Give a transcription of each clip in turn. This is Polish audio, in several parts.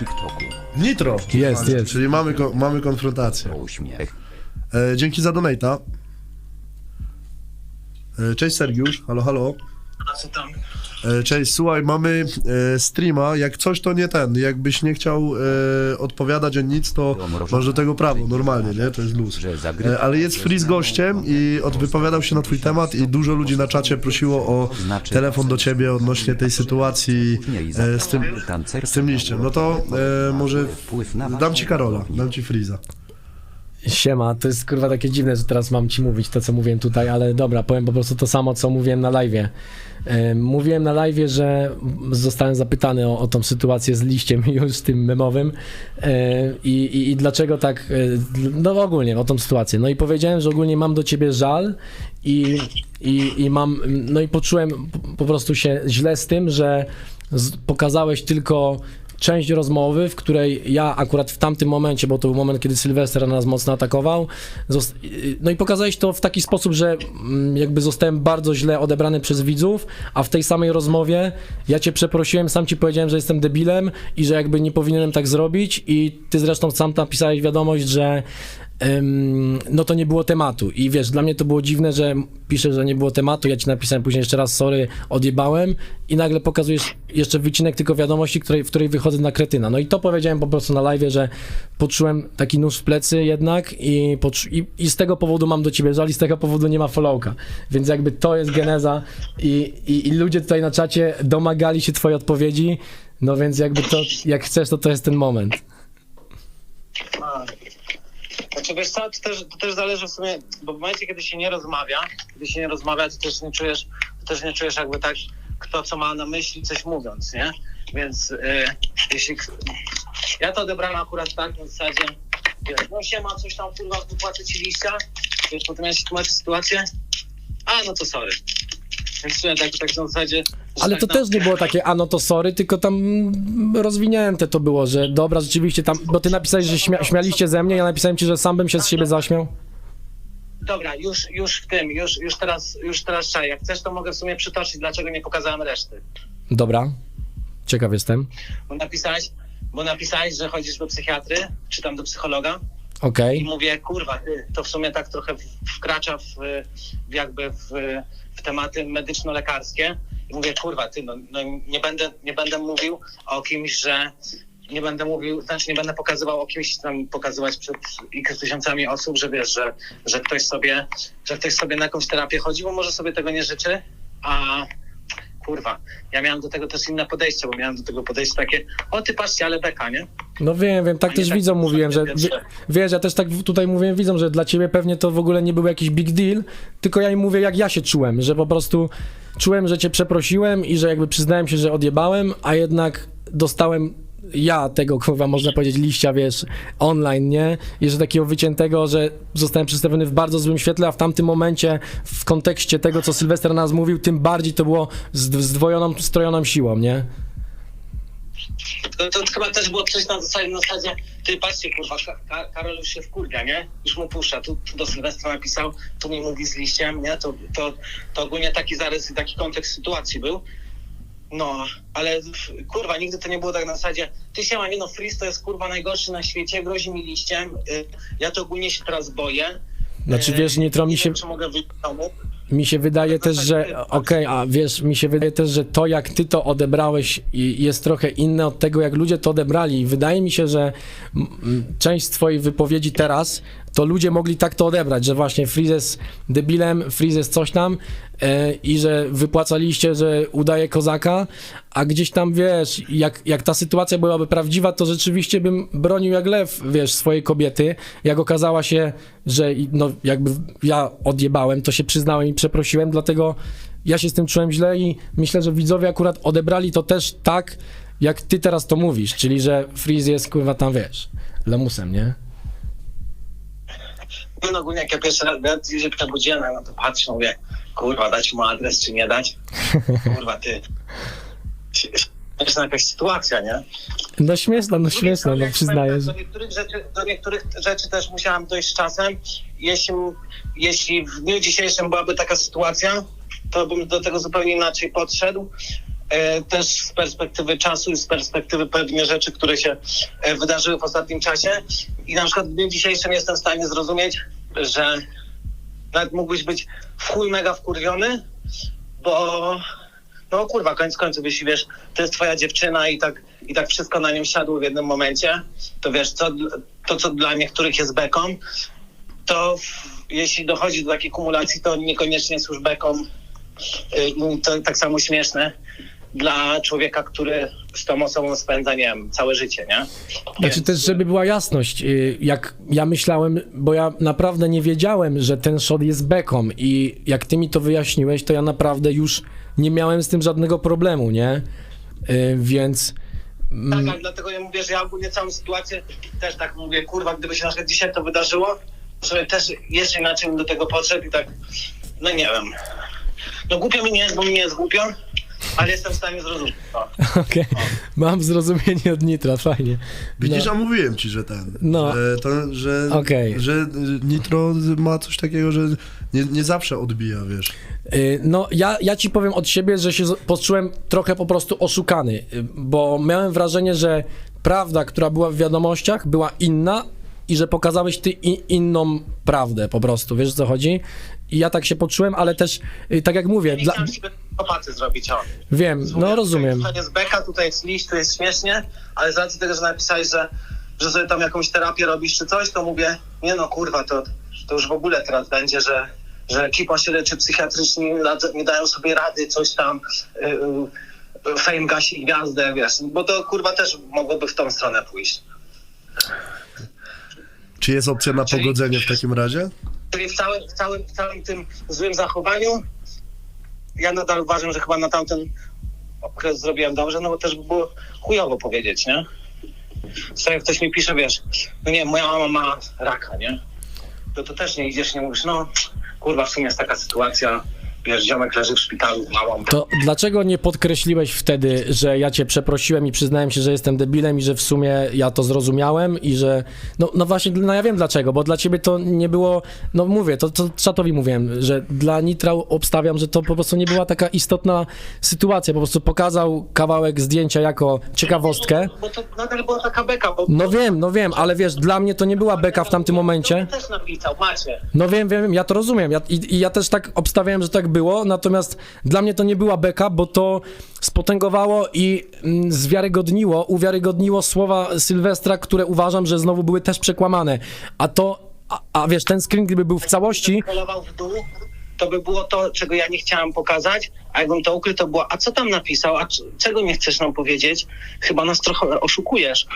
TikToku. Nitro! Jest, jest. Czyli mamy, ko- mamy konfrontację. Uśmiech. E, dzięki za donata. E, cześć Sergiusz, halo, halo. Tam? E, cześć, słuchaj, mamy e, streama, jak coś to nie ten, jakbyś nie chciał e, odpowiadać o nic, to masz do tego prawo, normalnie, nie? To jest luz. E, ale jest free z gościem i odwypowiadał się na twój temat i dużo ludzi na czacie prosiło o telefon do ciebie odnośnie tej sytuacji e, z tym, z tym liściem. No to e, może dam ci Karola, dam ci Freeza. Siema, to jest kurwa takie dziwne, że teraz mam ci mówić to, co mówiłem tutaj, ale dobra, powiem po prostu to samo, co mówiłem na live'ie. E, Mówiłem na live'ie, że zostałem zapytany o, o tą sytuację z liściem już tym memowym i, i, i dlaczego tak, e, no ogólnie o tą sytuację. No i powiedziałem, że ogólnie mam do ciebie żal i, i, i mam, no i poczułem po- prostu się źle z tym, że pokazałeś tylko część rozmowy, w której ja akurat w tamtym momencie, bo to był moment, kiedy Sylwester nas mocno atakował, no i pokazałeś to w taki sposób, że mm, jakby zostałem bardzo źle odebrany przez widzów, a w tej samej rozmowie ja cię przeprosiłem, sam ci powiedziałem, że jestem debilem i że jakby nie powinienem tak zrobić i ty zresztą sam napisałeś wiadomość, że no to nie było tematu. I wiesz, dla mnie to było dziwne, że piszę, że nie było tematu. Ja ci napisałem później jeszcze raz, sorry, odjebałem, i nagle pokazujesz jeszcze wycinek tylko wiadomości, której, w której wychodzę na kretyna. No i to powiedziałem po prostu na live, że poczułem taki nóż w plecy jednak i, i, i z tego powodu mam do ciebie żal i z tego powodu nie ma followka. Więc jakby to jest geneza i, i, i ludzie tutaj na czacie domagali się twojej odpowiedzi. No więc jakby to, jak chcesz, to to jest ten moment. A. Znaczy wiesz co, to też, to też zależy w sumie, bo w momencie, kiedy się nie rozmawia, kiedy się nie rozmawia, to też nie czujesz, to też nie czujesz jakby tak, kto co ma na myśli, coś mówiąc, nie? Więc y, jeśli... Ja to odebrałem akurat tak na zasadzie, wiesz, no siema, coś tam kurwa, wypłacę ci liścia, wiesz, potem ja się tłumaczę sytuację, a no to sorry. Więc tak, tak na zasadzie... Ale tak to też nie było takie, a no to sorry, tylko tam rozwinięte to było, że dobra, rzeczywiście tam, bo ty napisałeś, że śmia śmialiście ze mnie, ja napisałem ci, że sam bym się z siebie zaśmiał. Dobra, już, już w tym, już, już teraz, już teraz czaj. Jak chcesz, to mogę w sumie przytoczyć, dlaczego nie pokazałem reszty. Dobra, ciekaw jestem. Bo napisałeś, bo napisałeś, że chodzisz do psychiatry, czy tam do psychologa Okej, i mówię, kurwa, ty, to w sumie tak trochę wkracza w, w jakby w tematy medyczno-lekarskie. I mówię, kurwa, ty, no, no nie, będę, nie będę mówił o kimś, że nie będę mówił, znaczy nie będę pokazywał o kimś tam pokazywać przed x tysiącami osób, że wiesz, że, że ktoś sobie, że ktoś sobie na jakąś terapię chodzi, bo może sobie tego nie życzy, a kurwa, ja miałem do tego też inne podejście, bo miałem do tego podejście takie, o ty patrzcie, ale beka, nie? no wiem, wiem, tak A też tak widzom mówiłem, że, wiesz, ja też tak tutaj mówiłem widzom, że dla ciebie pewnie to w ogóle nie był jakiś big deal, tylko ja im mówię, jak ja się czułem, że po prostu czułem, że cię przeprosiłem i że jakby przyznałem się, że odjebałem, a jednak dostałem ja tego, kurwa, można powiedzieć, liścia, wiesz, online, nie? Że takiego wyciętego, że zostałem przedstawiony w bardzo złym świetle, a w tamtym momencie, w kontekście tego, co Sylwester nas mówił, tym bardziej to było z zdwojoną, strojoną siłą, nie? To, to chyba też było coś na zasadzie, na zasadzie ty patrzcie, kurwa, Ka- Ka- Karol już się wkurwia, nie? Już mu puszcza, tu, tu do Sylwestra napisał, tu mi mówi z liściem, nie? To, to, to ogólnie taki zarys taki kontekst sytuacji był. No, ale kurwa, nigdy to nie było tak na zasadzie, ty się nie no, Freeze to jest kurwa najgorszy na świecie, grozi mi liściem, y, ja to ogólnie się teraz boję. Znaczy, Y, wiesz, nie się- wiem, czy mogę wyjść. Mi się wydaje też, że tak, okej, a wiesz, mi się wydaje też, że to jak ty to odebrałeś jest trochę inne od tego, jak ludzie to odebrali. I wydaje mi się, że część twojej wypowiedzi teraz, to ludzie mogli tak to odebrać, że właśnie Freeze jest debilem, Freeze jest coś tam e, i że wypłacaliście, że udaje kozaka, a gdzieś tam, wiesz, jak, jak ta sytuacja byłaby prawdziwa, to rzeczywiście bym bronił jak lew, wiesz, swojej kobiety. Jak okazała się, że no, jakby ja odjebałem, to się przyznałem i przeprosiłem, dlatego ja się z tym czułem źle i myślę, że widzowie akurat odebrali to też tak, jak ty teraz to mówisz, czyli że Freeze jest, kurwa, tam, wiesz, lamusem, nie? No ogólnie jak ja pierwszy raz ja się budziana, no to patrzę, mówię, kurwa, dać mu adres czy nie dać? Kurwa, ty. Śmieszna jakaś sytuacja, nie? No śmieszne, no śmieszne, no przyznaję. Do niektórych, rzeczy, do niektórych rzeczy też musiałam dojść z czasem. Jeśli, jeśli w dniu dzisiejszym byłaby taka sytuacja, to bym do tego zupełnie inaczej podszedł. E, też z perspektywy czasu i z perspektywy pewnych rzeczy, które się e, wydarzyły w ostatnim czasie. I na przykład w dniu dzisiejszym jestem w stanie zrozumieć, że nawet mógłbyś być w chuj mega wkurwiony, bo no kurwa, koniec końców, jeśli wiesz, to jest twoja dziewczyna i tak, i tak wszystko na nią siadło w jednym momencie, to wiesz, co, to co dla niektórych jest beką, to jeśli dochodzi do takiej kumulacji, to niekoniecznie jest już beką. Y, to tak samo śmieszne dla człowieka, który z tą osobą spędza, nie wiem, całe życie, nie? Znaczy Więc- też, żeby była jasność, y, jak ja myślałem, bo ja naprawdę nie wiedziałem, że ten shot jest beką i jak ty mi to wyjaśniłeś, to ja naprawdę już nie miałem z tym żadnego problemu, nie? Y, Więc Tak, ale dlatego ja mówię, że ja ogólnie całą sytuację też tak mówię, kurwa, gdyby się na przykład dzisiaj to wydarzyło, to sobie też jeszcze inaczej bym do tego podszedł i tak, no nie wiem. No głupio mi nie jest, bo mi nie jest głupio, ale jestem w stanie zrozumieć to. okej, mam zrozumienie od Nitra, fajnie. Widzisz, No. a mówiłem ci, że ten, No. że, to, że, Okej. że Nitro ma coś takiego, że nie, nie zawsze odbija, wiesz. Y, No, ja, ja ci powiem od siebie, że się poczułem trochę po prostu oszukany, y, bo miałem wrażenie, że prawda, która była w wiadomościach, była inna i że pokazałeś ty inną prawdę po prostu, wiesz o co chodzi? I ja tak się poczułem, ale też, y, tak jak mówię, Nie dla, opaty zrobić, o. wiem, no rozumiem. Tutaj jest beka, tutaj jest liść, tu jest śmiesznie, ale z racji tego, że napisałeś, że, że sobie tam jakąś terapię robisz czy coś, to mówię, nie no kurwa, to, to już w ogóle teraz będzie, że, że ekipa się leczy psychiatrycznie, nie da- nie dają sobie rady, coś tam, y, y, fame gasi gwiazdę, wiesz, bo to kurwa też mogłoby w tą stronę pójść. Czy jest opcja na Czyli- pogodzenie w takim razie? Czyli w całym, w całym, w całym tym złym zachowaniu ja nadal uważam, że chyba na tamten okres zrobiłem dobrze, no bo też by było chujowo powiedzieć, nie? Co jak ktoś mi pisze, wiesz, no nie, moja mama ma raka, nie? To to też nie idziesz, nie mówisz, no kurwa, w sumie jest taka sytuacja, wiesz, ziomek leży w szpitalu z małą. To dlaczego nie podkreśliłeś wtedy, że ja cię przeprosiłem i przyznałem się, że jestem debilem i że w sumie ja to zrozumiałem i że... No, no właśnie, no ja wiem dlaczego, bo dla ciebie to nie było... No mówię, to, to czatowi mówiłem, że dla Nitra obstawiam, że to po prostu nie była taka istotna sytuacja, po prostu pokazał kawałek zdjęcia jako ciekawostkę. Bo to nadal była taka beka, bo... No wiem, no wiem, ale wiesz, dla mnie to nie była beka w tamtym momencie. Też napisał, macie. No wiem, wiem, ja to rozumiem. Ja, i, I ja też tak obstawiałem, że tak było, natomiast dla mnie to nie była beka, bo to spotęgowało i mm, zwiarygodniło, uwiarygodniło słowa Sylwestra, które uważam, że znowu były też przekłamane. A to, a, a wiesz, ten screen gdyby był w całości, polował w dół, to by było to, czego ja nie chciałem pokazać, a jakbym to ukrył, to było, a co tam napisał, a czego nie chcesz nam powiedzieć? Chyba nas trochę oszukujesz.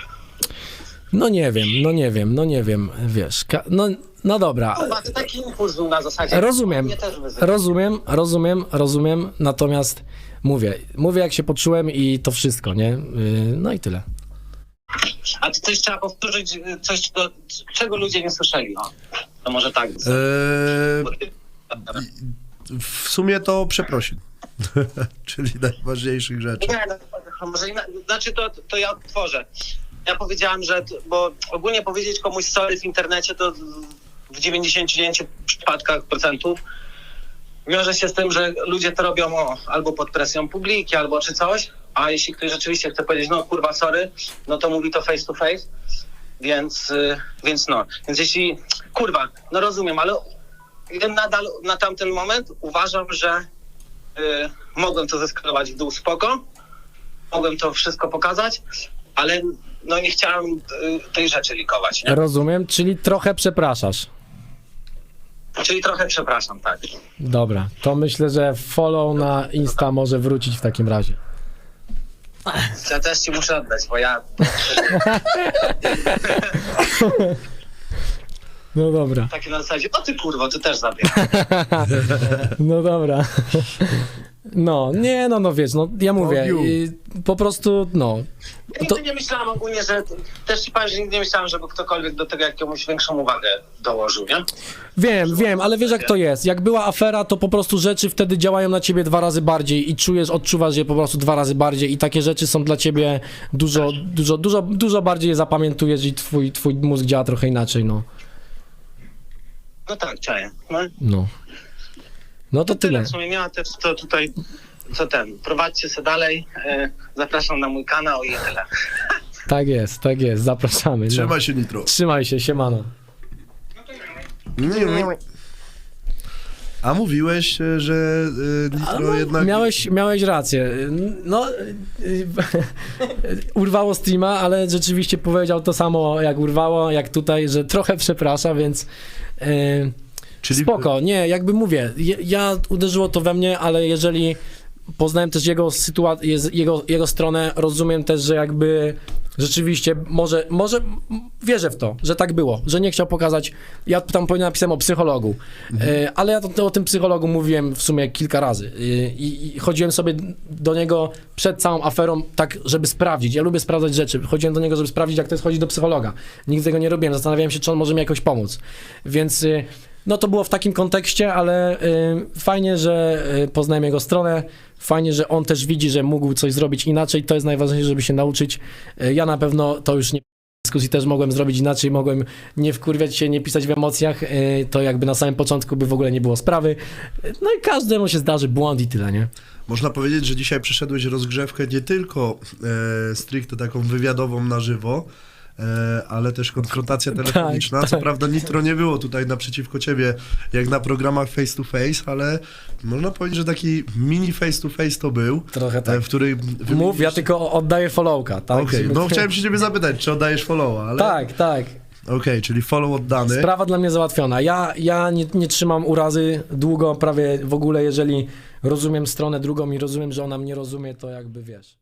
No nie wiem, no nie wiem, no nie wiem, wiesz, ka- no, no dobra. Chyba to taki impuls był na zasadzie. Rozumiem, też rozumiem, rozumiem, rozumiem, natomiast mówię, mówię jak się poczułem i to wszystko, nie? Yy, No i tyle. A to coś trzeba powtórzyć, y, coś, do, czego ludzie nie słyszeli. No. To może tak. Eee, w sumie to przeprosin. Czyli najważniejszych rzeczy. Nie, no, może inna, znaczy to, to ja otworzę. Ja powiedziałem, że, bo ogólnie powiedzieć komuś sorry w internecie to w 99 przypadkach procentów wiąże się z tym, że ludzie to robią o, albo pod presją publiki, albo czy coś, a jeśli ktoś rzeczywiście chce powiedzieć, no kurwa sorry, no to mówi to face to face, więc, y, więc no, więc jeśli, kurwa, no rozumiem, ale nadal na tamten moment uważam, że y, mogłem to zeskalować w dół spoko, mogłem to wszystko pokazać, ale no nie chciałem y, tej rzeczy likować, nie? Rozumiem, czyli trochę przepraszasz. Czyli trochę przepraszam, tak. Dobra, to myślę, że follow na Insta może wrócić w takim razie. Ja też ci muszę oddać, bo ja No dobra, takie na zasadzie, o ty kurwo, ty też zabierz. no dobra. No, nie, no, no wiesz, no ja mówię, you. i po prostu, no. Nigdy To, nie myślałem ogólnie, że też ci powiem, że nigdy nie myślałem, żeby ktokolwiek do tego jakąś większą uwagę dołożył, nie? wiem, wiem, ale wiesz jak to jest. Jak była afera, to po prostu rzeczy wtedy działają na ciebie dwa razy bardziej i czujesz, odczuwasz je po prostu dwa razy bardziej i takie rzeczy są dla ciebie dużo, dużo, dużo, dużo bardziej je zapamiętujesz i twój, twój mózg działa trochę inaczej, no. No tak, czaję. No, No. No to tyle. W sumie miała też to tutaj co ten, prowadźcie się dalej, e, zapraszam na mój kanał i tyle. Tak jest, tak jest, zapraszamy. No. Trzymaj się, Nitro. Trzymaj się, siemano. A mówiłeś, e, że e, Nitro No, jednak... miałeś, miałeś rację. No, urwało streama, ale rzeczywiście powiedział to samo, jak urwało, jak tutaj, że trochę przeprasza, więc yy, Czyli- spoko. Nie, jakby mówię, ja, ja uderzyło to we mnie, ale jeżeli poznałem też jego sytuację, jego, jego stronę, rozumiem też, że jakby rzeczywiście może, może wierzę w to, że tak było, że nie chciał pokazać, ja tam napisałem o psychologu, e, ale ja to, to o tym psychologu mówiłem w sumie kilka razy e, i, i chodziłem sobie do niego przed całą aferą tak, żeby sprawdzić, ja lubię sprawdzać rzeczy, chodziłem do niego, żeby sprawdzić, jak to jest chodzić do psychologa, nigdy tego nie robiłem, zastanawiałem się, czy on może mi jakoś pomóc, więc e, no to było w takim kontekście, ale y, fajnie, że y, poznałem jego stronę, fajnie, że on też widzi, że mógł coś zrobić inaczej, to jest najważniejsze, żeby się nauczyć. Y, ja na pewno to już nie dyskusji też mogłem zrobić inaczej, mogłem nie wkurwiać się, nie pisać w emocjach, y, to jakby na samym początku by w ogóle nie było sprawy. No i każdemu się zdarzy błąd i tyle, nie? Można powiedzieć, że dzisiaj przeszedłeś rozgrzewkę nie tylko e, stricte taką wywiadową na żywo, ale też konfrontacja telefoniczna. Co tak. prawda Nitro nie było tutaj naprzeciwko ciebie, jak na programach face to face, ale można powiedzieć, że taki mini face to face to był, Trochę tak. e, w którym... Mów, ja tylko oddaję followka, tak? Okej, Żeby- no chciałem się ciebie zapytać, czy oddajesz followa, ale... Tak, tak. Okej, czyli follow oddany. Sprawa dla mnie załatwiona. Ja, ja nie, nie trzymam urazy długo, prawie w ogóle, jeżeli rozumiem stronę drugą i rozumiem, że ona mnie rozumie, to jakby wiesz.